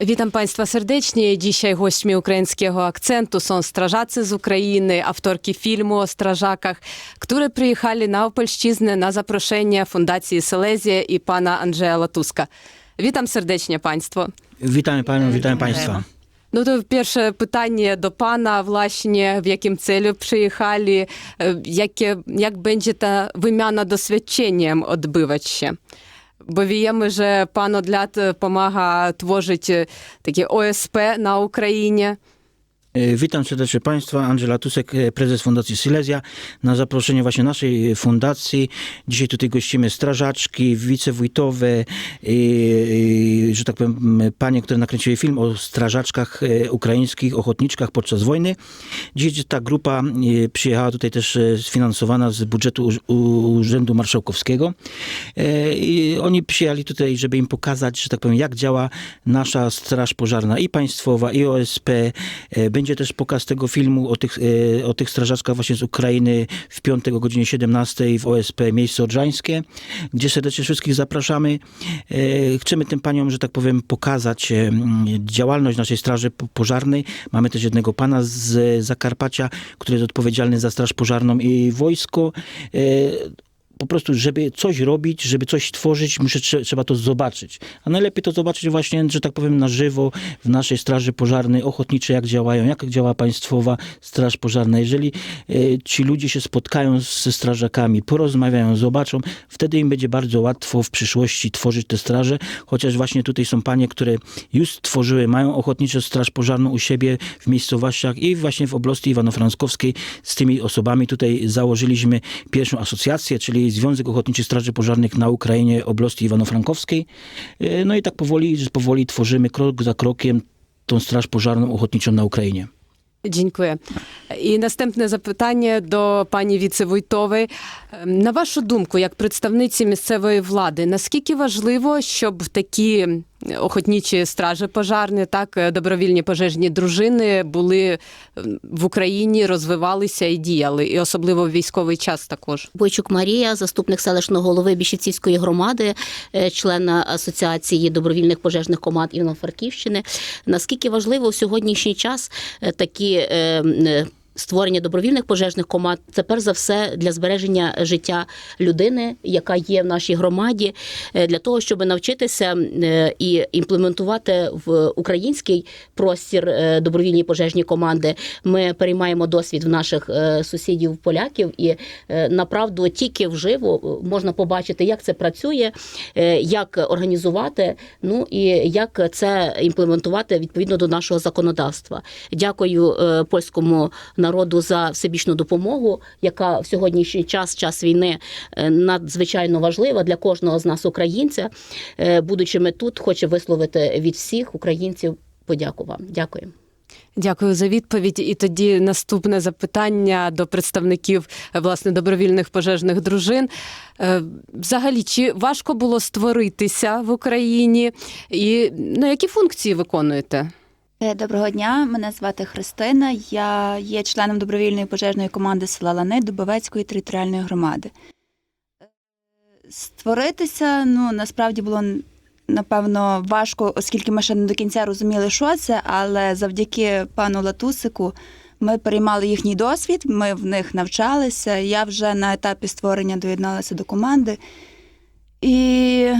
Witam Państwa serdecznie. Dzisiaj gośćmi ukraińskiego akcentu są strażacy z Ukrainy, autorki filmu o strażakach, które przyjechali na Opolszczyznę na zaproszenie Fundacji Селезія i pana Andrzeja Latuska. Witam serdecznie Państwo. Witamy panią, witamy państwa. Ну, то перше питання до пана, власне, в яким целю приїхали, е, як wymiana doświadczeniem odbywać się? Pan od lat pomaga tworzyć e, takie OSP na Ukrainie. E, Witam serdecznie Państwa, Angela Tusek, e, prezes Fundacji Silesia. Na zaproszenie właśnie naszej fundacji dzisiaj tutaj gościmy strażaczki, wicewójtowe, e, e, że tak powiem, panie, które nakręciły film o strażaczkach e, ukraińskich, ochotniczkach podczas wojny. Dzisiaj ta grupa e, przyjechała tutaj też e, sfinansowana z budżetu Urzędu Marszałkowskiego. E, I oni przyjechali tutaj, żeby im pokazać, że tak powiem, jak działa nasza Straż Pożarna i państwowa, i OSP. E, Będzie też pokaz tego filmu o tych, e, o tych strażaczkach właśnie z Ukrainy w piątek o godzinie 17 w OSP Miejsce Odrzańskie, gdzie serdecznie wszystkich zapraszamy. E, Chcemy tym paniom, że tak powiem, pokazać e, działalność naszej Straży Po- Pożarnej. Mamy też jednego pana z Zakarpacia, który jest odpowiedzialny za Straż Pożarną i wojsko. Po prostu, żeby coś robić, żeby coś tworzyć, muszę, trze- trzeba to zobaczyć. A najlepiej to zobaczyć właśnie, że tak powiem, na żywo w naszej Straży Pożarnej, ochotnicze, jak działają, jak działa Państwowa Straż Pożarna. Jeżeli e, ci ludzie się spotkają ze strażakami, porozmawiają, zobaczą, wtedy im będzie bardzo łatwo w przyszłości tworzyć te straże, chociaż właśnie tutaj są panie, które już tworzyły, mają ochotniczą Straż Pożarną u siebie w miejscowościach i właśnie w oblasti Iwano-Franckowskiej z tymi osobami tutaj założyliśmy pierwszą asocjację, czyli Związek Ochotniczych Straży Pożarnych na Ukrainie Oblosti Iwano-Frankowskiej. E, No i tak powoli, powoli tworzymy krok za krokiem tą Straż Pożarną Ochotniczą na Ukrainie. Dziękuję. І наступне запитання до пані віцевойтової. Ем, На вашу думку, як представниці місцевої влади, наскільки важливо, щоб такі охотнічі стражі пожарні, так е, добровільні пожежні дружини були в Україні, розвивалися і діяли, і особливо в військовий час також? Бойчук Марія, заступник селищного голови Бішівцівської громади, е, член асоціації добровільних пожежних команд Івано-Франківщини. Наскільки важливо в сьогоднішній час е, такі створення добровільних пожежних команд це перш за все для збереження життя людини, яка є в нашій громаді, е, для того, щоб навчитися е, і імплементувати в український простір е, добровільні пожежні команди. Ми переймаємо досвід в наших сусідів поляків, і направду тільки вживо е, можна побачити, як це працює, як організувати, ну і як це імплементувати відповідно до нашого законодавства. Дякую польському народу за всебічну допомогу, яка в сьогоднішній час, час війни, е, надзвичайно важлива для кожного з нас, українця. Е, Будучи ми тут, хочу висловити від всіх українців подяку вам. Дякую. Дякую за відповідь. І тоді наступне запитання до представників е, власне добровільних пожежних дружин. Взагалі, чи важко було створитися в Україні, і ну, які функції виконуєте? Е, Доброго дня, мене звати Христина. Я є членом добровільної пожежної команди села Лани Дубовецької територіальної громади. Створитися ну, насправді було напевно важко, оскільки ми ще не до кінця розуміли, що це, але завдяки пану Латусику ми переймали їхній досвід, ми в них навчалися. Я вже на етапі створення доєдналася до команди. І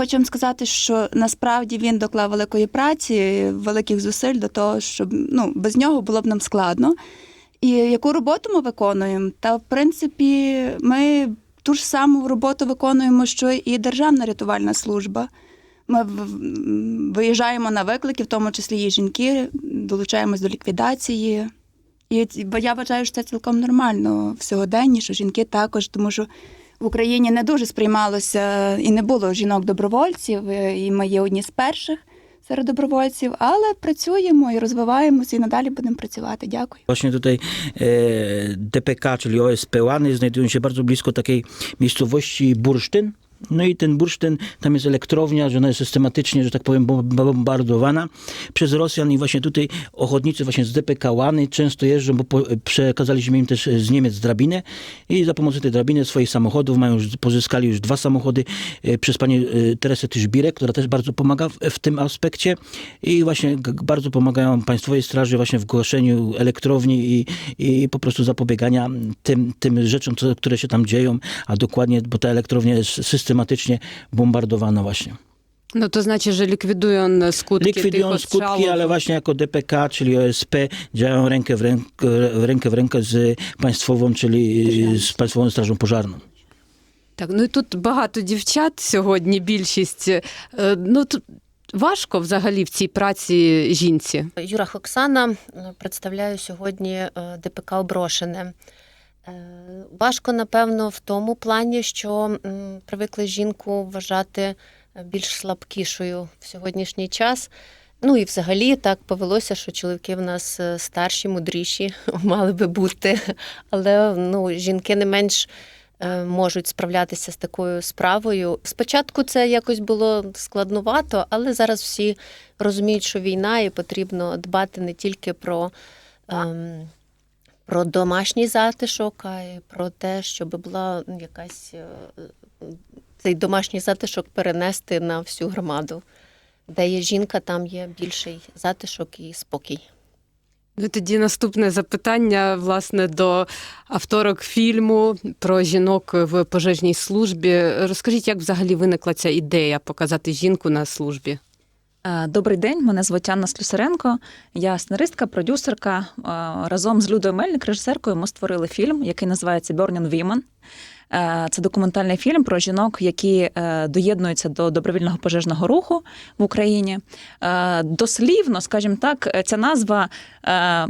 Хочу вам сказати, що насправді він доклав великої праці, великих зусиль до того, щоб ну, без нього було б нам складно. І яку роботу ми виконуємо? Та в принципі, ми ту ж саму роботу виконуємо, що і Державна рятувальна служба. Ми виїжджаємо на виклики, в тому числі і жінки, долучаємось до ліквідації. І я вважаю, що це цілком нормально в сьогоденні, що жінки також, тому що в Україні не дуже сприймалося і не було жінок-добровольців, е, і ми є одні з перших серед добровольців, але працюємо і розвиваємося, і надалі будемо працювати. Дякую. Właśnie tutaj e, DPK, czyli OSP Łany, znajdują się bardzo blisko Bursztyn. No i ten bursztyn, tam jest elektrownia, że ona jest systematycznie, że tak powiem, bom- bombardowana przez Rosjan i właśnie tutaj ochotnicy właśnie z DPK Łany często jeżdżą, bo po, przekazaliśmy im też z Niemiec drabinę i za pomocą tej drabiny swoich samochodów mają już, pozyskali już dwa samochody e, przez panią e, Teresę Tyżbirek, która też bardzo pomaga w, w tym aspekcie i właśnie bardzo pomagają Państwowej Straży właśnie w głoszeniu elektrowni i, i po prostu zapobiegania tym, tym rzeczom, które się tam dzieją, a dokładnie, bo ta elektrownia jest systematycznie bombardowana właśnie. No to znaczy, że likwidują skutki Likwidują tych skutki, ale właśnie jako DPK, czyli OSP, działają rękę w rękę, rękę, w rękę z państwową, czyli z Państwową Strażą Pożarną. Так, ну і тут багато дівчат сьогодні, більшість. Е, Ну тут важко взагалі в цій праці жінці. Юра Оксана, представляю сьогодні е, ДПК Оброшене. Е, Важко, напевно, в тому плані, що привикли жінку вважати е, більш слабкішою в сьогоднішній час. Ну і взагалі так повелося, що чоловіки в нас е, старші, мудріші мали би бути. Але ну, жінки не менш можуть справлятися з такою справою. Спочатку це якось було складнувато, але зараз всі розуміють, що війна і потрібно дбати не тільки про, ем, про домашній затишок, й про те, щоб була якась е, цей домашній затишок перенести на всю громаду. Де є жінка, там є більший затишок і спокій. Ну тоді наступне запитання, власне, до авторок фільму про жінок в пожежній службі. Розкажіть, як взагалі виникла ця ідея показати жінку на службі? Е, Добрий день, мене звуть Анна Слюсаренко. Я сценаристка, продюсерка. Е, Разом з Людою Мельник, режисеркою, ми створили фільм, який називається Burning Women. Е, Це документальний фільм про жінок, які доєднуються до добровільного пожежного руху в Україні. Дослівно, скажімо так, ця назва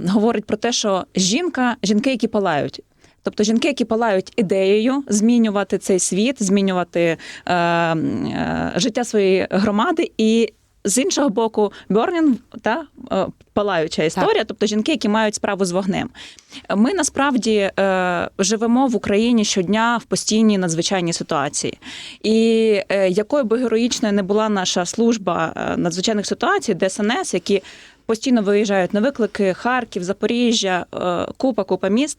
говорить про те, що жінка, жінки, які палають. Тобто жінки, які палають ідеєю змінювати цей світ, змінювати е, е, життя своєї громади, і з іншого боку, Бьорнін та е, палаюча історія, тобто жінки, які мають справу з вогнем. Ми насправді е, живемо в Україні щодня в постійній надзвичайній ситуації. І е, якою би героїчною не була наша служба е, надзвичайних ситуацій, ДСНС, які постійно виїжджають на виклики Харків, Запоріжжя, е, купа, купа міст.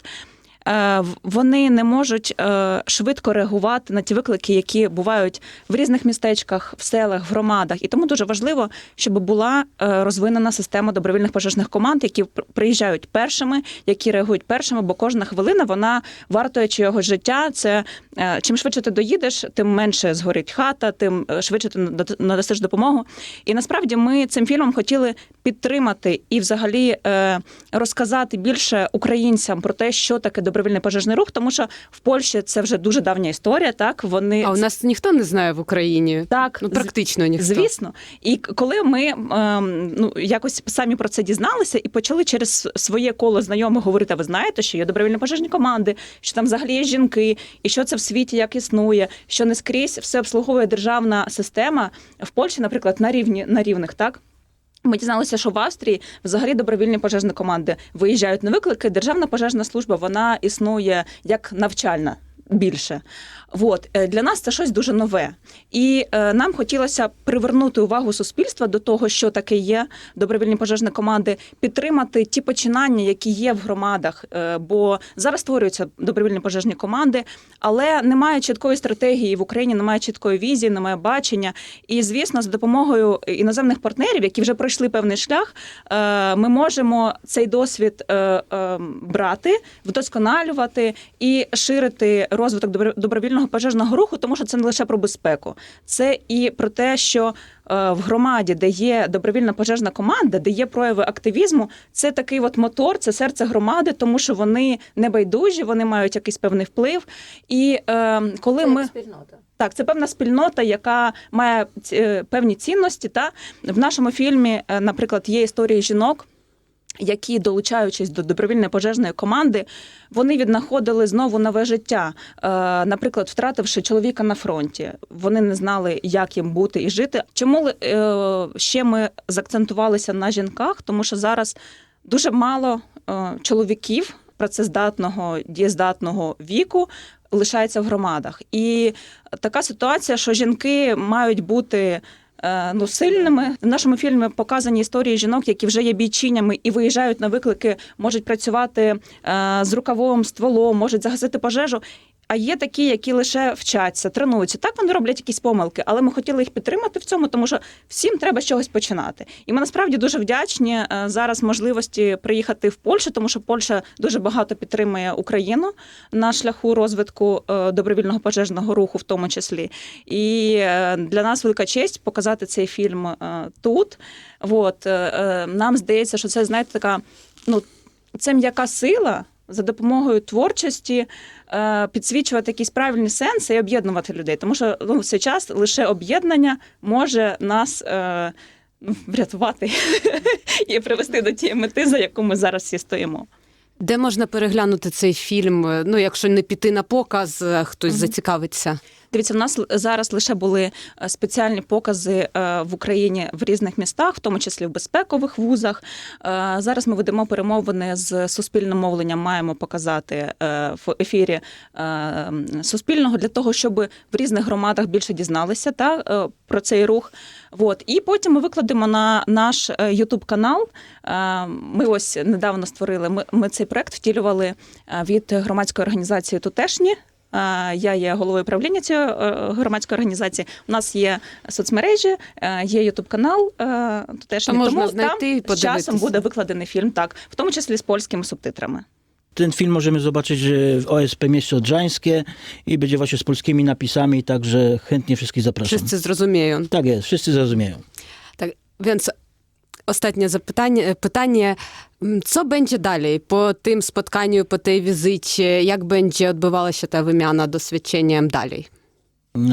Е, Вони не можуть е, швидко реагувати на ті виклики, які бувають в різних містечках, в селах, в громадах. І тому дуже важливо, щоб була е, розвинена система добровільних пожежних команд, які приїжджають першими, які реагують першими, бо кожна хвилина вона вартує чогось життя. Це чим швидше ти доїдеш, тим менше згорить хата, тим швидше ти надасиш допомогу. І насправді ми цим фільмом хотіли підтримати і взагалі е, розказати більше українцям про те, що таке добровільний пожежний рух, тому що в Польщі це вже дуже давня історія. Так вони А у нас ніхто не знає в Україні. так Ну, практично ніхто. Звісно, і коли ми ем, ну якось самі про це дізналися і почали через своє коло знайомих говорити, «А ви знаєте, що є добровільні пожежні команди, що там взагалі є жінки, і що це в світі як існує, що не скрізь все обслуговує державна система в Польщі, наприклад, на рівні на рівних, так. Ми дізналися, що в Австрії взагалі добровільні пожежні команди виїжджають на виклики. Державна пожежна служба вона існує як навчальна більше. От е, для нас це щось дуже нове, і е, нам хотілося привернути увагу суспільства до того, що таке є добровільні пожежні команди, підтримати ті починання, які є в громадах. Е, бо зараз створюються добровільні пожежні команди, але немає чіткої стратегії в Україні, немає чіткої візії, немає бачення. І звісно, за допомогою іноземних партнерів, які вже пройшли певний шлях, е, ми можемо цей досвід е, е, брати, вдосконалювати і ширити розвиток добро- добровільного пожежного руху, тому що це не лише про безпеку, це і про те, що е, в громаді, де є добровільна пожежна команда, де є прояви активізму, це такий от мотор, це серце громади, тому що вони не байдужі, вони мають якийсь певний вплив. І е, коли ми спільнота. так, це певна спільнота, яка має е, певні цінності. Та в нашому фільмі, е, наприклад, є історії жінок. Які, долучаючись до добровільної пожежної команди, вони віднаходили знову нове життя. Е, наприклад, втративши чоловіка на фронті, вони не знали, як їм бути і жити. Чому е, ще ми заакцентувалися на жінках? Тому що зараз дуже мало е, чоловіків працездатного, дієздатного віку лишається в громадах. І така ситуація, що жінки мають бути. Е, Ну, сильними в нашому фільмі показані історії жінок, які вже є бійчинями і виїжджають на виклики, можуть працювати е, з рукавом, стволом, можуть загасити пожежу. А є такі, які лише вчаться, тренуються. Так вони роблять якісь помилки, але ми хотіли їх підтримати в цьому, тому що всім треба з чогось починати. І ми насправді дуже вдячні е, зараз можливості приїхати в Польщу, тому що Польща дуже багато підтримує Україну на шляху розвитку е, добровільного пожежного руху, в тому числі. І е, для нас велика честь показати цей фільм тут. От, нам здається, що це знаєте така ну це м'яка сила. За допомогою творчості е, підсвічувати якісь правильні сенси і об'єднувати людей. Тому що ну, в цей час лише об'єднання може нас е, ну, врятувати і привести до тієї мети, за яку ми зараз всі стоїмо. Де можна переглянути цей фільм? Ну, якщо не піти на показ, хтось хтось Мгм. зацікавиться. Дивіться, в нас зараз лише були е, спеціальні покази е, в Україні в різних містах, в тому числі в безпекових вузах. Е, Зараз ми ведемо перемовини з суспільним мовленням. Маємо показати в ефірі суспільного для того, щоб в різних громадах більше дізналися та про цей рух. От і потім ми викладемо на наш Ютуб канал. Ми ось недавно створили. Ми, ми цей проект втілювали від громадської організації Тутешні. Е, Я є головою правління цієї е, громадської організації. У нас є соцмережі, е, є ютуб канал. Теж Там можна тому знайти і там з часом буде викладений фільм, так в тому числі z польськими субтитрами. Ten film możemy zobaczyć w OSP Mieście Odrzańskie i będzie właśnie z polskimi napisami, także chętnie wszystkich zapraszam. Wszyscy zrozumieją. Tak jest, wszyscy zrozumieją. Так, więc ostatnie zapytanie, pytanie, М, co będzie dalej po tym spotkaniu, po tej wizycie, jak będzie odbywała się ta wymiana doświadczeniem dalej?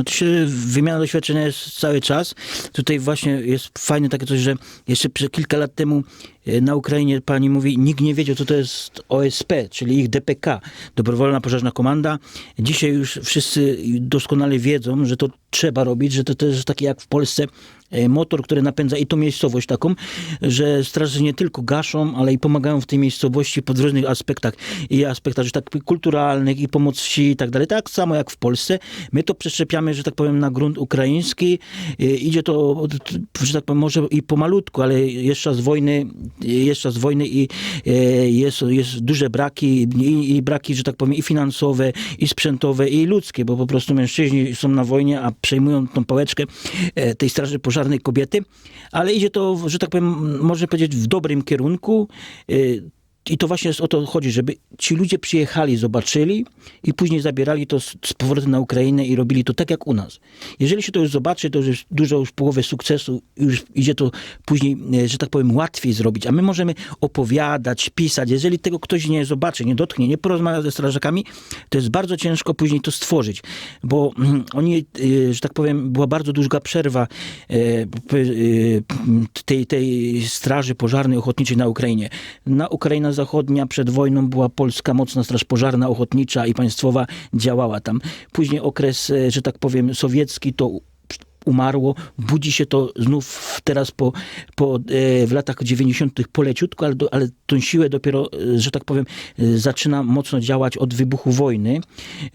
Się wymiana doświadczenia jest cały czas. Tutaj właśnie jest fajne takie coś, że jeszcze kilka lat temu e, na Ukrainie pani mówi, nikt nie wiedział, co to jest OSP, czyli ich DPK, Dobrowolna Pożarna Komanda. Dzisiaj już wszyscy doskonale wiedzą, że to trzeba robić, że to też jest taki jak w Polsce e, motor, który napędza i tą miejscowość taką, że straże nie tylko gaszą, ale i pomagają w tej miejscowości pod różnych aspektach i aspektach, że tak kulturalnych i pomoc wsi i tak dalej. Tak samo jak w Polsce. My to przeszczepiamy, że tak powiem, na grunt ukraiński. E, Idzie to, że tak powiem, może i pomalutku, ale jeszcze z wojny, jeszcze z wojny i e, jest, jest duże braki i, i braki, że tak powiem, i finansowe, i sprzętowe, i ludzkie, bo po prostu mężczyźni są na wojnie, a przejmują tą pałeczkę e, tej straży pożarnej kobiety, ale idzie to, że tak powiem, można powiedzieć, w dobrym kierunku. I to właśnie o to chodzi, żeby ci ludzie przyjechali, zobaczyli i później zabierali to z, z powrotem na Ukrainę i robili to tak jak u nas. Jeżeli się to już zobaczy, to już dużo już połowę sukcesu, już idzie to później, e, że tak powiem, łatwiej zrobić. A my możemy opowiadać, pisać. Jeżeli tego ktoś nie zobaczy, nie dotknie, nie porozmawia ze strażakami, to jest bardzo ciężko później to stworzyć. Bo mm, oni, e, że tak powiem, była bardzo długa przerwa e, tej, tej straży pożarnej, ochotniczej na Ukrainie. Na Ukraina Zachodnia przed wojną była polska mocna straż pożarna, ochotnicza i państwowa działała tam. Później okres, e, że tak powiem, sowiecki to umarło, budzi się to znów teraz po, po, e, w latach 90. poleciutko, ale, ale tą siłę dopiero, e, że tak powiem, zaczyna mocno działać od wybuchu wojny,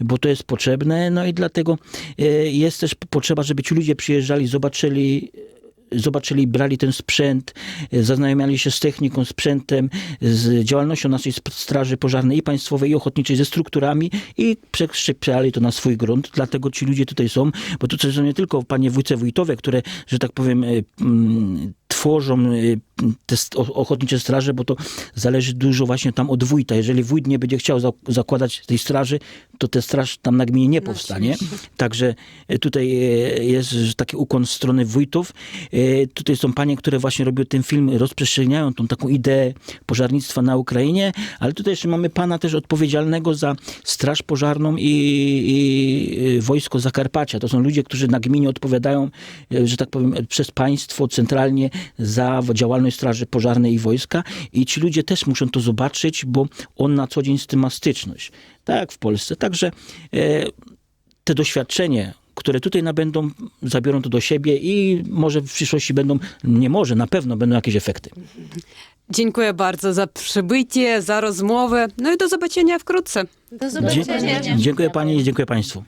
bo to jest potrzebne, no i dlatego jest też potrzeba, żeby ci ludzie przyjeżdżali, zobaczyli zobaczyli, brali ten sprzęt, e, zaznajomiali się z techniką, sprzętem, z działalnością naszej Straży Pożarnej i Państwowej, i Ochotniczej, ze strukturami i przeszczepiali to na swój grunt. Dlatego ci ludzie tutaj są, bo to są nie tylko panie wójce wójtowe, które, że tak powiem, e, tworzą e, te ochotnicze straże, bo to zależy dużo właśnie tam od wójta. Jeżeli wójt nie będzie chciał za- zakładać tej straży, to ta straż tam na gminie nie No, powstanie. Także e, tutaj e, jest że taki ukłon z strony wójtów. E, Tutaj są panie, które właśnie robią ten film, rozprzestrzeniają tą taką ideę pożarnictwa na Ukrainie, ale tutaj jeszcze mamy pana też odpowiedzialnego za Straż Pożarną i, i Wojsko Zakarpacia. To są ludzie, którzy na gminie odpowiadają, że tak powiem, przez państwo centralnie za działalność Straży Pożarnej i wojska i ci ludzie też muszą to zobaczyć, bo on na co dzień z tym ma styczność. Tak jak w Polsce. Także e, te doświadczenie, które tutaj nabędą, zabiorą to do siebie i może w przyszłości będą, nie może, na pewno będą jakieś efekty. Dziękuję bardzo za przybycie, za rozmowę. No i do zobaczenia wkrótce. Do Dzie- zobaczenia. dziękuję pani i dziękuję państwu.